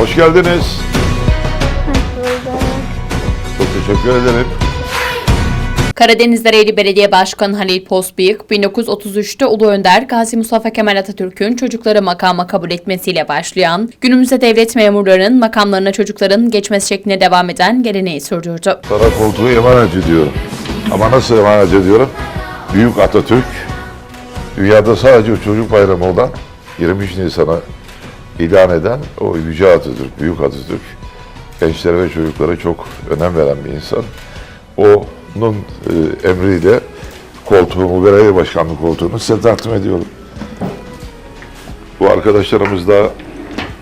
Hoş geldiniz. Çok teşekkür ederim. Karadeniz Ereğli Belediye Başkanı Halil Postbıyık, 1933'te Ulu Önder Gazi Mustafa Kemal Atatürk'ün çocukları makama kabul etmesiyle başlayan, günümüzde devlet memurlarının makamlarına çocukların geçmesi şeklinde devam eden geleneği sürdürdü. Sana koltuğu emanet ediyorum. Ama nasıl emanet ediyorum? Büyük Atatürk, dünyada sadece çocuk bayramı olan 23 Nisan'a ilan eden o Yüce Atatürk, Büyük Atatürk, gençlere ve çocuklara çok önem veren bir insan. Onun e, emriyle koltuğumu, belediye başkanlığı koltuğumu size takdim ediyorum. Bu arkadaşlarımız da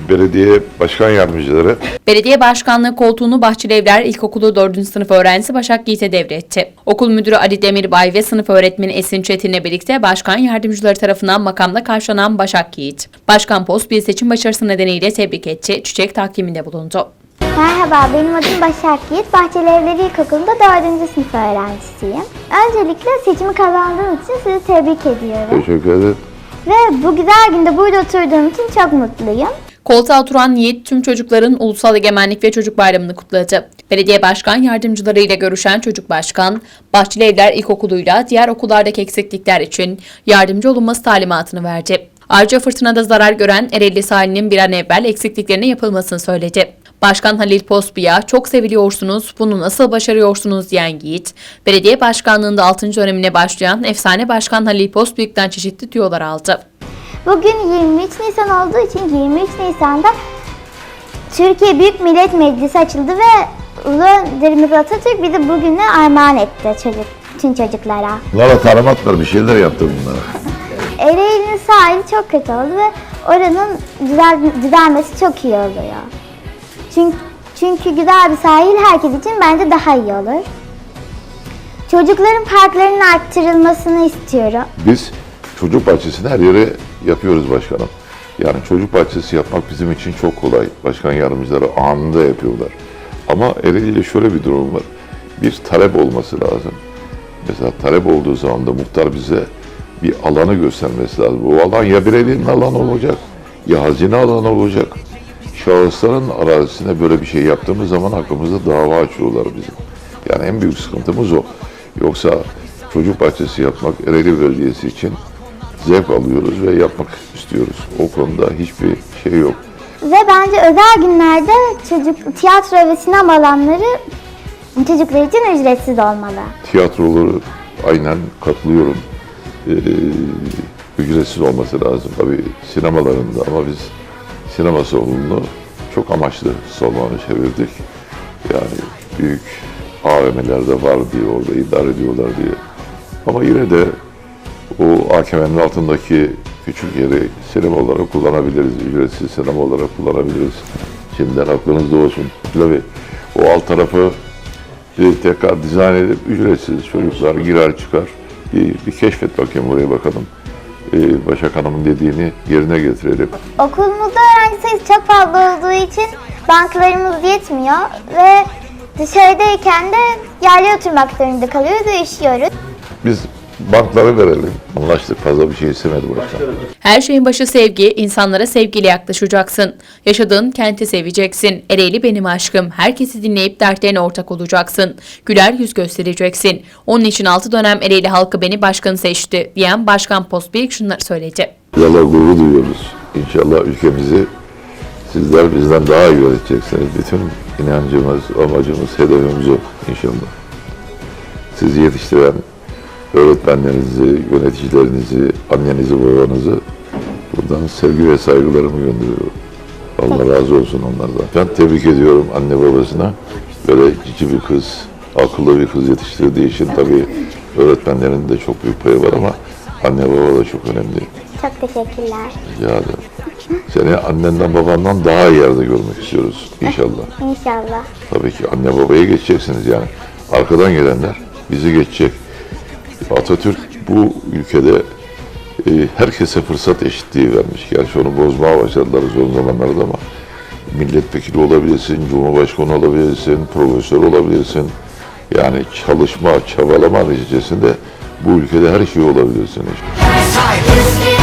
belediye başkan yardımcıları. Belediye başkanlığı koltuğunu Bahçelievler İlkokulu 4. sınıf öğrencisi Başak Yiğit'e devretti. Okul müdürü Ali Demirbay ve sınıf öğretmeni Esin Çetin'le birlikte başkan yardımcıları tarafından makamda karşılanan Başak Yiğit. Başkan Post bir seçim başarısı nedeniyle tebrik etti, çiçek takdiminde bulundu. Merhaba, benim adım Başak Yiğit. Bahçeli Evleri İlkokulu'nda 4. sınıf öğrencisiyim. Öncelikle seçimi kazandığım için sizi tebrik ediyorum. Teşekkür ederim. Ve bu güzel günde burada oturduğum için çok mutluyum. Koltuğa oturan Yiğit tüm çocukların Ulusal Egemenlik ve Çocuk Bayramı'nı kutladı. Belediye başkan yardımcılarıyla görüşen çocuk başkan, Bahçeli Evler İlkokulu'yla diğer okullardaki eksiklikler için yardımcı olunması talimatını verdi. Ayrıca fırtınada zarar gören Ereğli sahilinin bir an evvel eksikliklerine yapılmasını söyledi. Başkan Halil Pospiya, çok seviliyorsunuz, bunu nasıl başarıyorsunuz diyen Yiğit, belediye başkanlığında 6. dönemine başlayan efsane başkan Halil Pospiyuk'tan çeşitli tüyolar aldı. Bugün 23 Nisan olduğu için 23 Nisan'da Türkiye Büyük Millet Meclisi açıldı ve Ulu Önderimiz Atatürk bizi bugüne armağan etti çocuk, tüm çocuklara. Bunlara talimatlar bir şeyler yaptı bunlara. Ereğli'nin sahili çok kötü oldu ve oranın düzel, düzelmesi çok iyi oluyor. Çünkü, çünkü güzel bir sahil herkes için bence daha iyi olur. Çocukların parklarının arttırılmasını istiyorum. Biz çocuk bahçesini her yere yapıyoruz başkanım. Yani çocuk bahçesi yapmak bizim için çok kolay. Başkan yardımcıları anında yapıyorlar. Ama Ereğli'de şöyle bir durum var. Bir talep olması lazım. Mesela talep olduğu zaman da muhtar bize bir alanı göstermesi lazım. Bu alan ya belediyenin alanı olacak ya hazine alanı olacak. Şahısların arazisine böyle bir şey yaptığımız zaman hakkımızda dava açıyorlar bizim. Yani en büyük sıkıntımız o. Yoksa çocuk bahçesi yapmak Ereğli Belediyesi için zevk alıyoruz ve yapmak istiyoruz. O konuda hiçbir şey yok. Ve bence özel günlerde çocuk tiyatro ve sinema alanları çocuklar için ücretsiz olmalı. Tiyatroları aynen katılıyorum. Ee, ücretsiz olması lazım. Tabii sinemalarında ama biz sinema salonunu çok amaçlı salona çevirdik. Yani büyük AVM'lerde var diye orada idare ediyorlar diye. Ama yine de o AKM'nin altındaki küçük yeri sinema olarak kullanabiliriz. Ücretsiz sinema olarak kullanabiliriz. Şimdiden aklınızda olsun. Tabii o alt tarafı tekrar dizayn edip ücretsiz çocuklar girer çıkar. Bir, bir keşfet bakayım buraya bakalım. Ee, Başak Hanım'ın dediğini yerine getirelim. Okulumuzda öğrenci sayısı çok fazla olduğu için banklarımız yetmiyor ve dışarıdayken de yerlere oturmak zorunda kalıyoruz ve üşüyoruz. Biz bankları verelim. Anlaştık fazla bir şey istemedi başkan. Her şeyin başı sevgi, insanlara sevgiyle yaklaşacaksın. Yaşadığın kenti seveceksin. Ereğli benim aşkım. Herkesi dinleyip dertlerine ortak olacaksın. Güler yüz göstereceksin. Onun için 6 dönem Ereğli halkı beni başkan seçti diyen Başkan Postbeyik şunları söyledi. Yalla gurur duyuyoruz. İnşallah ülkemizi sizler bizden daha iyi yöneteceksiniz. Bütün inancımız, amacımız, hedefimiz o inşallah. Sizi yetiştiren öğretmenlerinizi, yöneticilerinizi, annenizi, babanızı buradan sevgi ve saygılarımı gönderiyorum. Allah razı olsun onlardan. Ben tebrik ediyorum anne babasına. Böyle cici bir kız, akıllı bir kız yetiştirdiği için tabii öğretmenlerin de çok büyük payı var ama anne baba da çok önemli. Çok teşekkürler. Rica ederim. Seni annenden babandan daha iyi yerde görmek istiyoruz inşallah. İnşallah. Tabii ki anne babaya geçeceksiniz yani. Arkadan gelenler bizi geçecek. Atatürk bu ülkede e, herkese fırsat eşitliği vermiş. Gerçi onu bozmaya başladılar son zamanlarda ama milletvekili olabilirsin, cumhurbaşkanı olabilirsin, profesör olabilirsin. Yani çalışma, çabalama neticesinde bu ülkede her şey olabilirsin. Saygısız